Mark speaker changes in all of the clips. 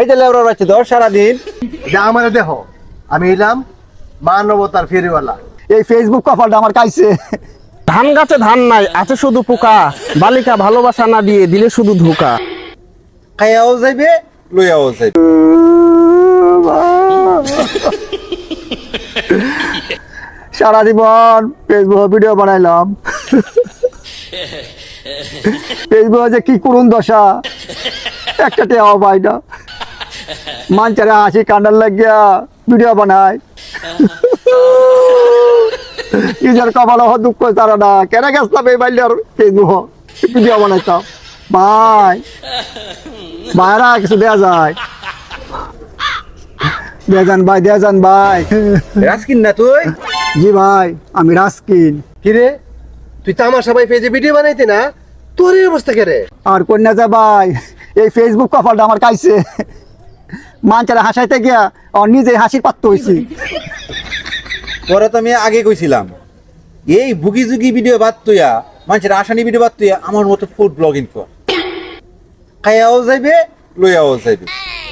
Speaker 1: এই যে লেবরার বাচ্চা তোর সারাদিন।
Speaker 2: যে আমার দেহ আমি এলাম মানবতার ফেরিওয়ালা।
Speaker 3: এই ফেসবুক কপালটা আমার কাইছে।
Speaker 4: ধান গাছে ধান নাই আছে শুধু পোকা। বালিকা ভালোবাসা না দিয়ে দিলে শুধু ধোকা।
Speaker 1: খাইয়াও যাইবে লইয়াও যাইবে।
Speaker 3: সারা জীবন ফেসবুক ভিডিও বানাইলাম। ফেসবুকে যে কি করুন দশা। একটা টেওয়া পাই না। মানচারে হাসি কান্ডার লাগিয়া ভিডিও বানায়। নিজের কপাল হওয়া দুঃখ তারা না। কেন গেছলাম এই বাইলে আর ফেসবুক ভিডিও বানাইতাম। ভাই ভাইরা কিছু দেয়া যায়। দেয়া যান ভাই দেয়া যান ভাই।
Speaker 1: রাজকিন না তুই?
Speaker 3: জি ভাই আমি রাস্কিন
Speaker 2: কিরে তুই তো আমার সবাই পেজে ভিডিও বানাইতে না? তোর অবস্থা কে রে
Speaker 3: আর কন্যা যা ভাই এই ফেসবুক কপালটা আমার কাইছে। মানচারে হাসাইতে গিয়া আর নিজে হাসির পাত্র হয়েছি
Speaker 1: পরে তো আমি আগে কইছিলাম এই বুগি জুগি ভিডিও বাদ তুইয়া মানুষের আসানি ভিডিও বাদ তুইয়া আমার মতো ফুড ব্লগিং কর। খাইয়াও যাইবে লইয়াও যাইবে।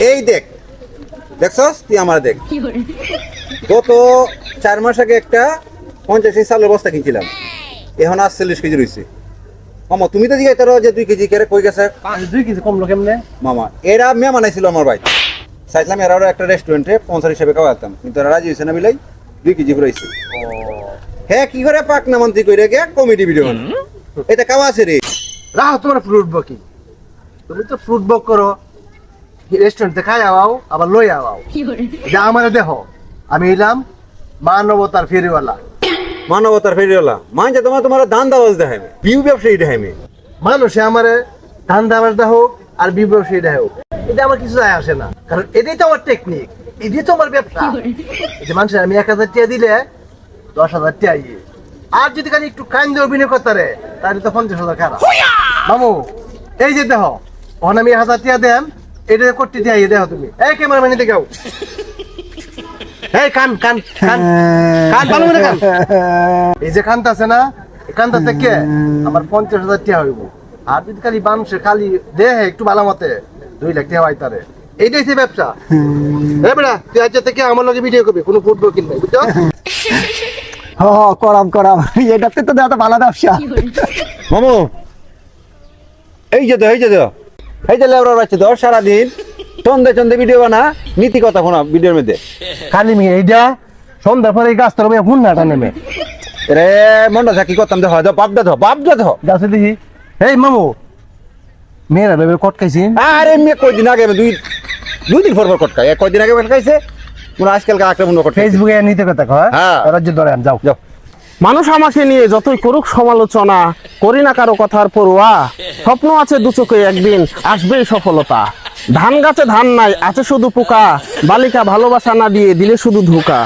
Speaker 1: এই দেখ দেখছস? তুই আমার দেখ। গত চার মাস আগে একটা পঞ্চাশ কেজি চালের বস্তা কিনছিলাম। এখন আজ চল্লিশ কেজি রয়েছে মামা তুমি তো জিজ্ঞাসা করো যে দুই কেজি কেরে কই গেছে?
Speaker 2: দুই কিছু কমলো কেমনে?
Speaker 1: মামা এরা মেয়ে বানাইছিল আমার ভাই। চাইছিলাম এরাও একটা রেস্টুরেন্টে পঞ্চাশ হিসেবে খাওয়াতাম কিন্তু এরা রাজি হয়েছে না বিলাই দুই কেজি ঘুরাইছে হ্যাঁ কি করে পাক না মন্ত্রী কইরে গে কমেডি ভিডিও এটা কাওয়া আছে রে।
Speaker 2: রাহ তোমার ফ্রুট বকি তুমি তো ফ্রুট বক করো। রেস্টুরেন্টে খাই আও আবার লই আও যা আমার দেহ আমি এলাম মানবতার ফেরিওয়ালা।
Speaker 1: মানবতার ফেরিওয়ালা। মানে তোমার তোমার দান দাওয়াজ দেখায় বিউ ব্যবসায়ী দেখায়
Speaker 2: মানুষে আমার ধান দাবার দেহ আর বিব্যবসায়ী দেহ এটা আমার কিছু যায় আসে না। কারণ এটাই তো আমার টেকনিক এটাই তো আমার ব্যবসা। যে মানুষের আমি এক হাজার টিয়া দিলে দশ হাজার ইয়ে। আর যদি খালি একটু অভিনয় করতে রে তাহলে তো পঞ্চাশ হাজার খারাপ। মামু এই যে দেহ ওখানে আমি হাজার টিয়া দেন এটা করতে দিয়া তুমি। এই ক্যামেরা ম্যানে দেখাও এই কান কান কান কান ভালো মনে কান। এই যে আছে না এই থেকে আমার পঞ্চাশ হাজার টাকা হইব। আর যদি খালি মানুষের খালি দেহে একটু ভালো মতে দুই লাখ টাকা হয় তারে এইটাই সে ব্যবসা। হ্যাঁ বেড়া তুই আজ থেকে আমার লগে ভিডিও করবি কোনো ফুটবল কিনবে বুঝছ?
Speaker 3: হ হ, করাম করাম। এটাতে তো দেওয়া ভালো ব্যবসা।
Speaker 1: মামু এই যে তো এই যে তো। এই যে লেবরার বাচ্চা তোর সারাদিন চন্দে চন্দে ভিডিও বানা নীতি কথা শোনা ভিডিওর মধ্যে।
Speaker 2: খালি মেয়ে এইটা সন্ধ্যার পরে এই গাছটা রবে হুন নাটা নেমে।
Speaker 1: রে মনটা চাকি করতাম দেখো বাপ দা ধো বাপ দা ধো
Speaker 2: গাছে দেখি। এই মামু মেয়েরা ভেবে কট খাইছি?
Speaker 1: আরে মেয়ে কয়দিন আগে দুই দুই দিন পর পর কটকায় এক কয়দিন আগে কটকাইছে মনে আজকালকে আক্রমণ কটকাইছে
Speaker 2: ফেসবুকে নিতে কথা কয়
Speaker 1: হ্যাঁ।
Speaker 2: রাজ্য ধরে যাও।
Speaker 1: যাও।
Speaker 4: মানুষ আমাকে নিয়ে যতই করুক সমালোচনা করি না কারও কথার পড়ুয়া স্বপ্ন আছে দু চোখে একদিন আসবেই সফলতা। ধান গাছে ধান নাই আছে শুধু পোকা। বালিকা ভালোবাসা না দিয়ে দিলে শুধু ধোকা।